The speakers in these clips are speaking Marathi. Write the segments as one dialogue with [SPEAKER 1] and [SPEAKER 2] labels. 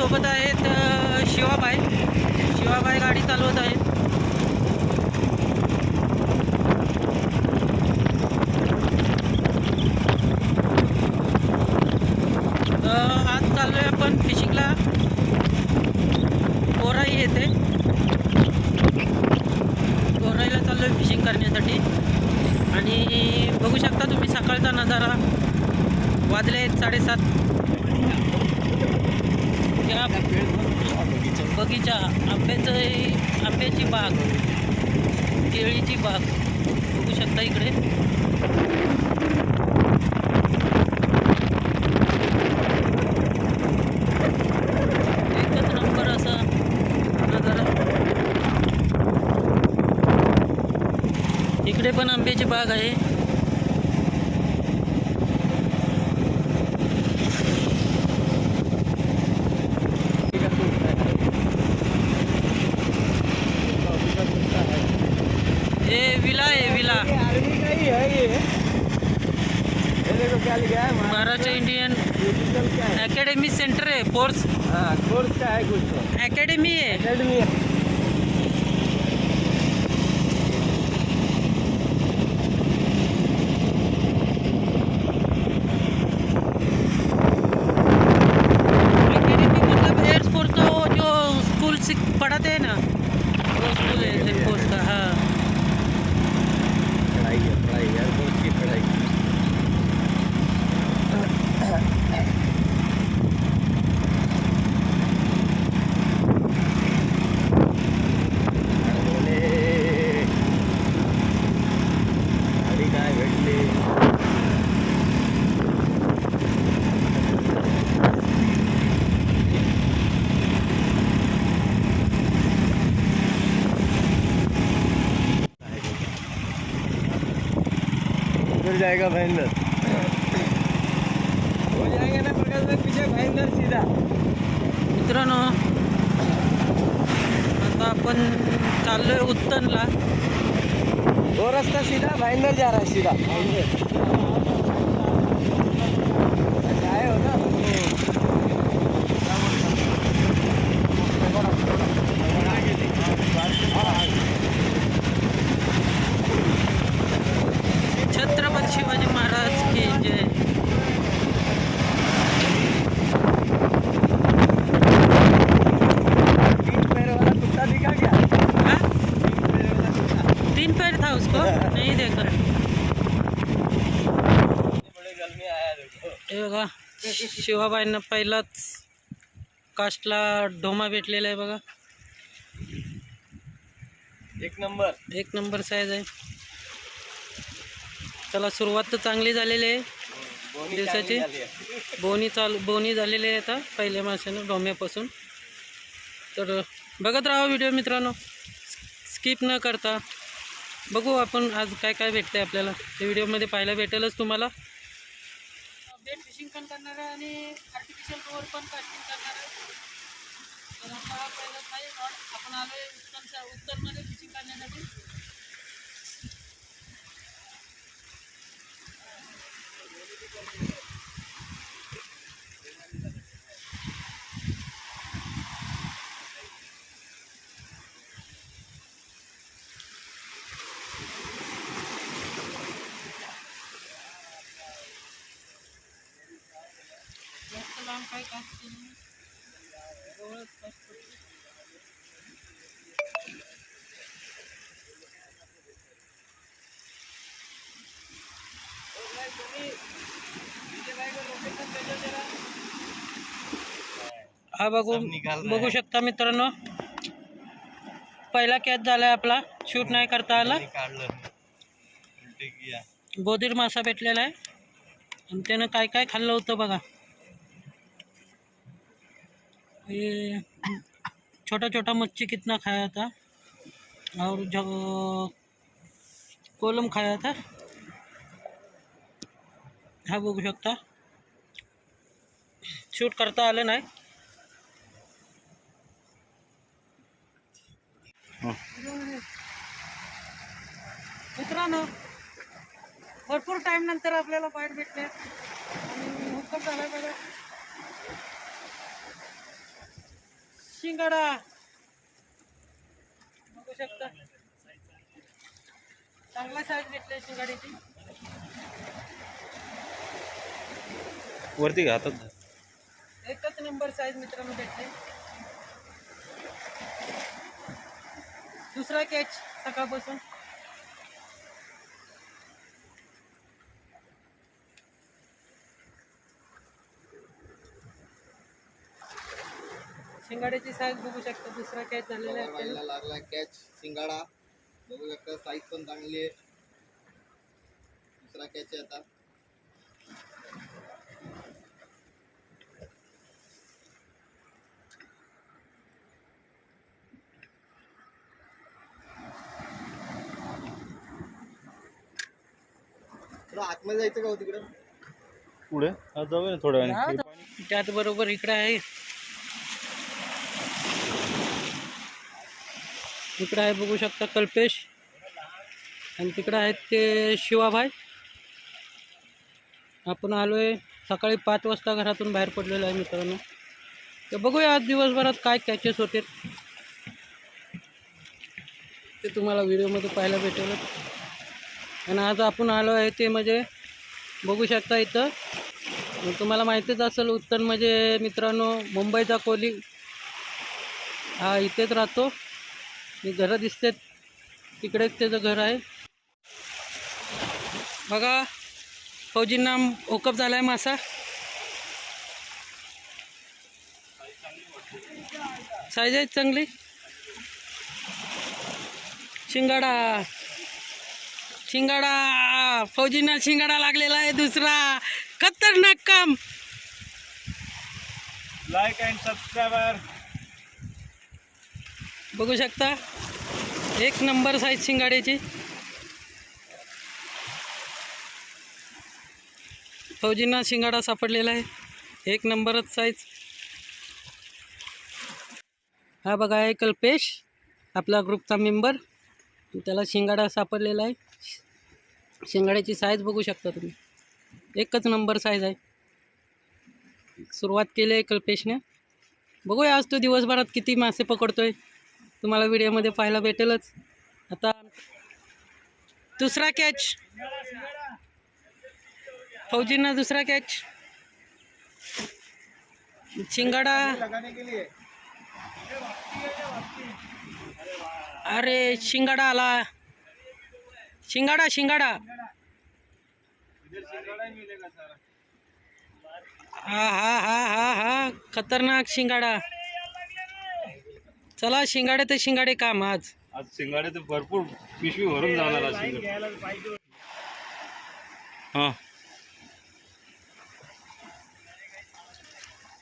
[SPEAKER 1] सोबत आहेत शिवाबाई. शिवाबाई गाडी चालवत आहेत अ, आज चाललो आहे आपण फिशिंगला कोराई येते कोराईला चाललो आहे फिशिंग करण्यासाठी आणि बघू शकता तुम्ही सकाळचा नजारा वाजले आहेत साडेसात त्या बगीचा आंब्याचं आंब्याची बाग केळीची बाग. बघू शकता इकडे एकच नंबर असा नजारा इकडे पण आंब्याची बाग आहे हे विला आहे
[SPEAKER 2] आर्मी का ही है ये
[SPEAKER 1] इंडियन
[SPEAKER 2] डिजिटल है
[SPEAKER 1] सेंटर आहे फोर्स
[SPEAKER 2] हाँ कोर्स. का है कुछ तो
[SPEAKER 1] है
[SPEAKER 2] एकेडमी है
[SPEAKER 1] मतलब एयरफोर्स जो स्कूल से पढ़ाते हैं ना वो स्कूल है एयरफोर्स का हाँ
[SPEAKER 2] पढ़ाई है पढ़ाई एयरपोर्ट की पढ़ाई गाडी काय भेटली उधर जाएगा भाईंदर हो जाएगा ना प्रकाश भाई पीछे भाईंदर सीधा।
[SPEAKER 1] मित्रांनो आता आपण चाललोय उत्तनला.
[SPEAKER 2] वो रास्ता सीधा भाईंदर जा रहा है सीधा आए हो ना
[SPEAKER 1] छत्रपती शिवाजी महाराज की जय
[SPEAKER 2] तीन पैर वाला कुत्ता दिखा क्या
[SPEAKER 1] हाँ?
[SPEAKER 2] तीन पैर वाला कुत्ता
[SPEAKER 1] तीन पैर था उसको नहीं देखा
[SPEAKER 2] बड़े गल में आया देखो
[SPEAKER 1] हे बघा शिवाबाईंना पहिलाच कास्टला ढोमा भेटलेला आहे बघा.
[SPEAKER 2] एक नंबर.
[SPEAKER 1] एक नंबर साईज आहे. चला सुरुवात तर चांगली झालेली आहे. दिवसाची?
[SPEAKER 2] आहे.
[SPEAKER 1] बोनी चालू बोनी झालेली आहे आता पहिल्या माशानं डोम्यापासून तर बघत राहा व्हिडिओ मित्रांनो. स्किप न करता बघू आपण आज काय काय भेटते आपल्याला ते व्हिडिओमध्ये पाहायला भेटेलच तुम्हाला. करणार आहे आणि आर्टिफिशियल रोवर पण कास्टिंग करणार. आहे तर आता हा पहिला आहे नॉट आपण आलो आहे उत्तरच्या उत्तरमध्ये फिशिंग करण्यासाठी. जास्त हा बघू बघू. शकता मित्रांनो. पहिला कॅच झालाय आपला. शूट नाही करता आला. बोधीर मासा भेटलेला आहे. आणि त्यानं काय काय खाल्लं होतं बघा. ये छोटा छोटा मच्छी कितना खाया था. और जब कोलम खाया था. हा बघू शकता. शूट करता आलं नाही. मित्रांनो भरपूर टाइम नंतर आपल्याला बाहेर भेटले. आणि बघा. शिंगाडा. बघू शकता. चांगला साईज भेटले शिंगाडीची.
[SPEAKER 3] वरती धर.
[SPEAKER 1] एकच नंबर साईज मित्रांनो भेटले. दुसरा कॅच सकाळपासून. शिंगाड्याची साईज बघू शकता दुसरा कॅच झालेला आहे
[SPEAKER 2] लागला कॅच शिंगाडा. बघू शकता साईज पण चांगली आहे. दुसरा कॅच आहे आता. आतमध्ये जायचं का हो तिकडं?
[SPEAKER 3] पुढे? आज जाऊया ना थोड्या वेळाने.
[SPEAKER 1] त्याचबरोबर इकडे आहे. इकडे आहे बघू शकता कल्पेश. आणि तिकडे आहेत ते शिवाभाई. आपण आलोय सकाळी पाच वाजता घरातून बाहेर पडलेलो आहे मित्रांनो. तर बघूया आज दिवसभरात काय कॅचेस होते ते तुम्हाला व्हिडिओमध्ये पाहायला भेटेल आणि आज आपण आलो आहे ते म्हणजे बघू शकता इथं. तुम्हाला माहितीच असेल उत्तर म्हणजे मित्रांनो मुंबईचा कोली. हा इथेच राहतो. मी घरं दिसतेत तिकडेच त्याचं घर आहे. बघा फौजींना ओकप झाला आहे मासा. साईज आहेत चांगली. शिंगाडा. शिंगाडा फौजींना शिंगाडा लागलेला आहे दुसरा. खतरनाक काम.
[SPEAKER 3] लाईक अँड सबस्क्रायबर
[SPEAKER 1] बघू शकता? एक नंबर साईज शिंगाड्याची. फौजींना शिंगाडा सापडलेला आहे. एक नंबरच साईज हा बघा आहे कल्पेश आपला ग्रुपचा मेंबर त्याला शिंगाडा सापडलेला आहे. शिंगाड्याची साईज बघू शकता तुम्ही. एकच नंबर साईज आहे. सुरुवात केली आहे कल्पेशने. बघूया आज तो दिवसभरात किती मासे पकडतो आहे तुम्हाला व्हिडिओमध्ये पाहायला भेटेलच. आता दुसरा कॅच फौजींना दुसरा कॅच शिंगाडा. अरे शिंगाडा आला. शिंगाडा शिंगाडा. हा हा हा हा हा. खतरनाक शिंगाडा. चला शिंगाडे ते शिंगाडे काम आज.
[SPEAKER 3] आज शिंगाडे तर भरपूर पिशवी भरून जाणार आज शिंगाडे. हां.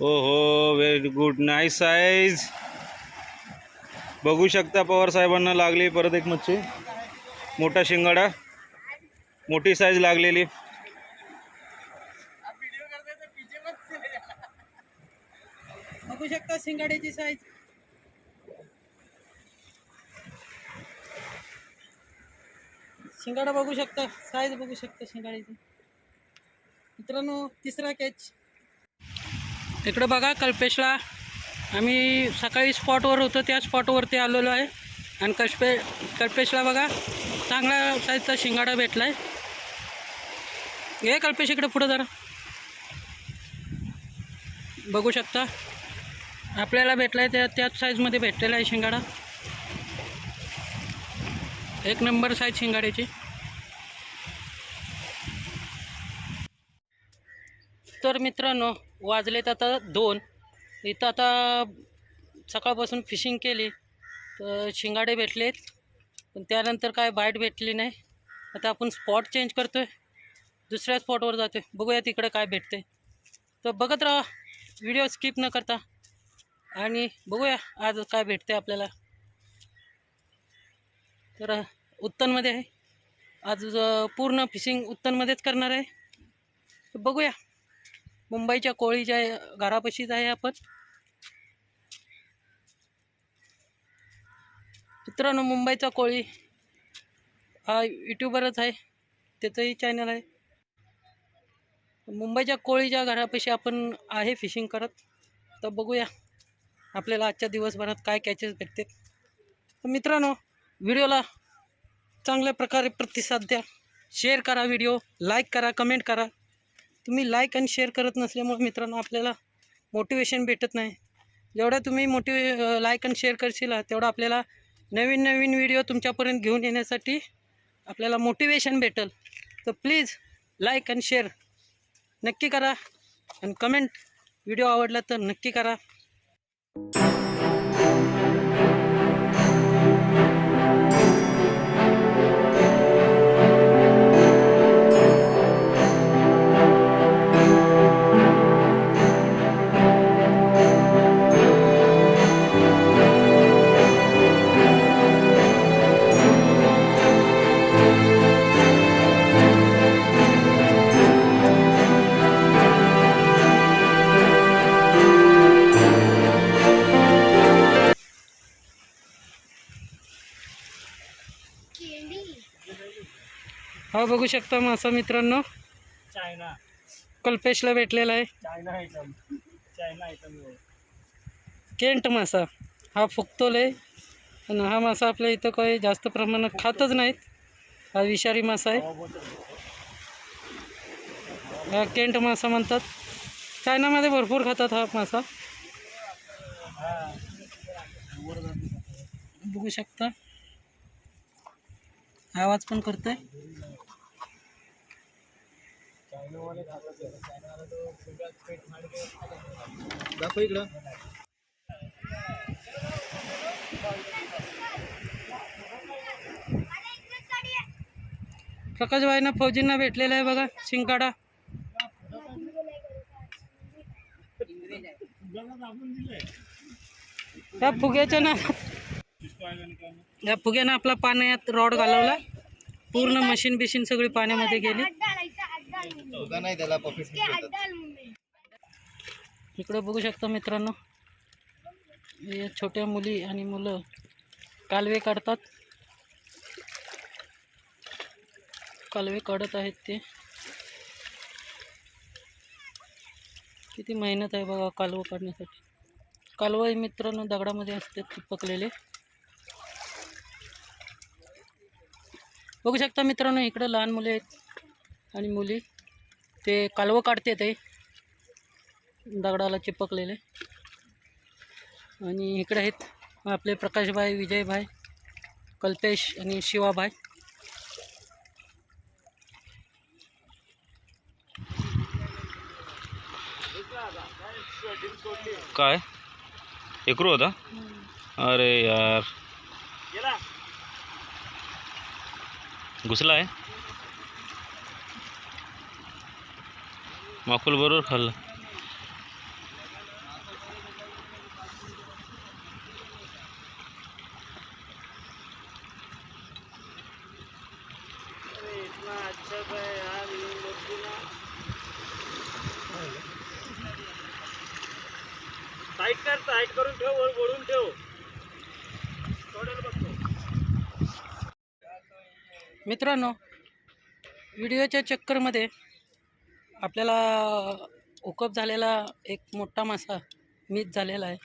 [SPEAKER 3] ओ हो व्हेरी गुड नाईस साईज बघू शकता पवार साहेबांना लागली परत एक मच्छी. मोठा शिंगाडा. मोठी साईज लागलेली.
[SPEAKER 1] बघू शकता शिंगाड्याची साईज शिंगाडा बघू शकता साईज बघू शकता शिंगाड्याची. मित्रांनो तिसरा कॅच इकडं बघा कल्पेशला. आम्ही सकाळी स्पॉटवर होतो त्या स्पॉटवरती आलेलो आहे. आणि कल्पे कल्पेशला बघा. चांगला साईजचा शिंगाडा भेटला आहे हे कल्पेश इकडे पुढं जरा. बघू शकता. आपल्याला भेटला आहे त्या त्याच साईजमध्ये भेटलेला आहे शिंगाडा. एक नंबर साईज शिंगाड्याची. तर मित्रांनो वाजलेत आता दोन. इथं आता सकाळपासून फिशिंग केली. तर शिंगाडे भेटलेत. पण त्यानंतर काय बाईट भेटली नाही. आता आपण स्पॉट चेंज करतो आहे दुसऱ्या स्पॉटवर जातो आहे बघूया तिकडे काय भेटते तर बघत राहा. व्हिडिओ स्किप न करता. आणि बघूया आज काय भेटते आपल्याला. तर उत्तनमध्ये आहे. आज पूर्ण फिशिंग उत्तनमध्येच करणार आहे. बघूया. मुंबईच्या कोळीच्या घरापाशीच आहे आपण. मित्रांनो मुंबईचा कोळी हा यूट्यूबरच आहे. त्याचंही चॅनल आहे. मुंबईच्या कोळीच्या घरापाशी आपण आहे फिशिंग करत. तर बघूया आपल्याला आजच्या दिवसभरात काय कॅचेस भेटते मित्रांनो व्हिडिओला चांगल्या प्रकारे प्रतिसाद द्या. शेअर करा व्हिडिओ लाईक करा कमेंट करा. तुम्ही लाईक आणि शेअर करत नसल्यामुळे मित्रांनो आपल्याला मोटिवेशन भेटत नाही. जेवढं तुम्ही मोटिवे लाईक आणि शेअर करशील तेवढं आपल्याला नवीन नवीन व्हिडिओ तुमच्यापर्यंत घेऊन येण्यासाठी आपल्याला मोटिवेशन भेटेल. तर प्लीज लाईक आणि शेअर नक्की करा. आणि कमेंट व्हिडिओ आवडला तर नक्की करा. बघू शकता मासा मित्रांनो.
[SPEAKER 2] चायना.
[SPEAKER 1] कल्पेशला भेटलेला आहे.
[SPEAKER 2] चायना आयटम चायना आयटम
[SPEAKER 1] केंट मासा. हा फुगतोल आहे. आणि हा मासा आपल्या इथं काही जास्त प्रमाणात खातच नाहीत. हा विषारी मासा आहे. हा केंट मासा म्हणतात. चायनामध्ये भरपूर खातात हा मासा. बघू शकता. आवाज पण करतोय.
[SPEAKER 2] दाखव इकडं.
[SPEAKER 1] प्रकाशभाईंना फौजींना भेटलेला आहे बघा शिंकाडा या फुग्याच्या ना या फुग्यानं आपला पाण्यात रॉड घालवला. पूर्ण मशीन बिशीन सगळी पाण्यामध्ये गेली.
[SPEAKER 2] नाही त्याला पफिट
[SPEAKER 1] इकडं बघू शकता मित्रांनो हे छोट्या मुली आणि मुलं कालवे काढतात. कालवे काढत आहेत ते. किती मेहनत आहे बघा कालवं काढण्यासाठी. कालवं हे मित्रांनो दगडामध्ये असतात चिपकलेले बघू शकता मित्रांनो इकडं लहान मुले आहेत आणि मुली. ते कालवं काढते ते. दगडाला चिपकलेले. आणि इकडे आहेत आपले प्रकाशभाई विजयभाई कल्पेश आणि शिवाभाई.
[SPEAKER 3] काय? एकरू होता अरे यार. घुसला आहे? माकुल बरोबर खाल्लं.
[SPEAKER 2] टाईट कर टाईट करून ठेव ठेव.
[SPEAKER 1] मित्रांनो व्हिडिओच्या चक्करमध्ये आपल्याला उकप झालेला एक मोठा मासा मीच झालेला आहे.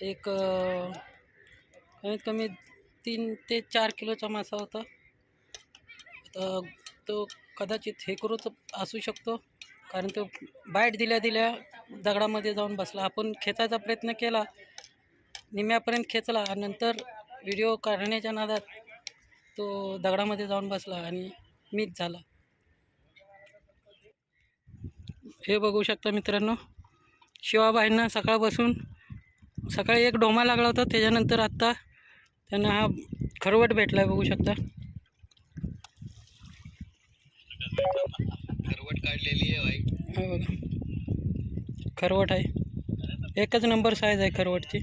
[SPEAKER 1] एक कमीत कमी तीन ते चार किलोचा मासा होता. तर तो कदाचित हे करूच असू शकतो कारण तो बाईट दिल्या दिल्या दगडामध्ये जाऊन बसला. आपण खेचायचा प्रयत्न केला निम्यापर्यंत खेचला आणि नंतर व्हिडिओ काढण्याच्या नादात तो दगडामध्ये जाऊन बसला आणि मीच झाला. हे बघू शकता मित्रांनो. शिवाबाईंना सकाळपासून सकाळी एक डोमा लागला होता त्याच्यानंतर आत्ता त्यांना हा खरवट भेटला आहे बघू शकता.
[SPEAKER 2] खरवट काढलेली आहे भाई
[SPEAKER 1] हा बघा. खरवट आहे. एकच नंबर साईज आहे खरवटची.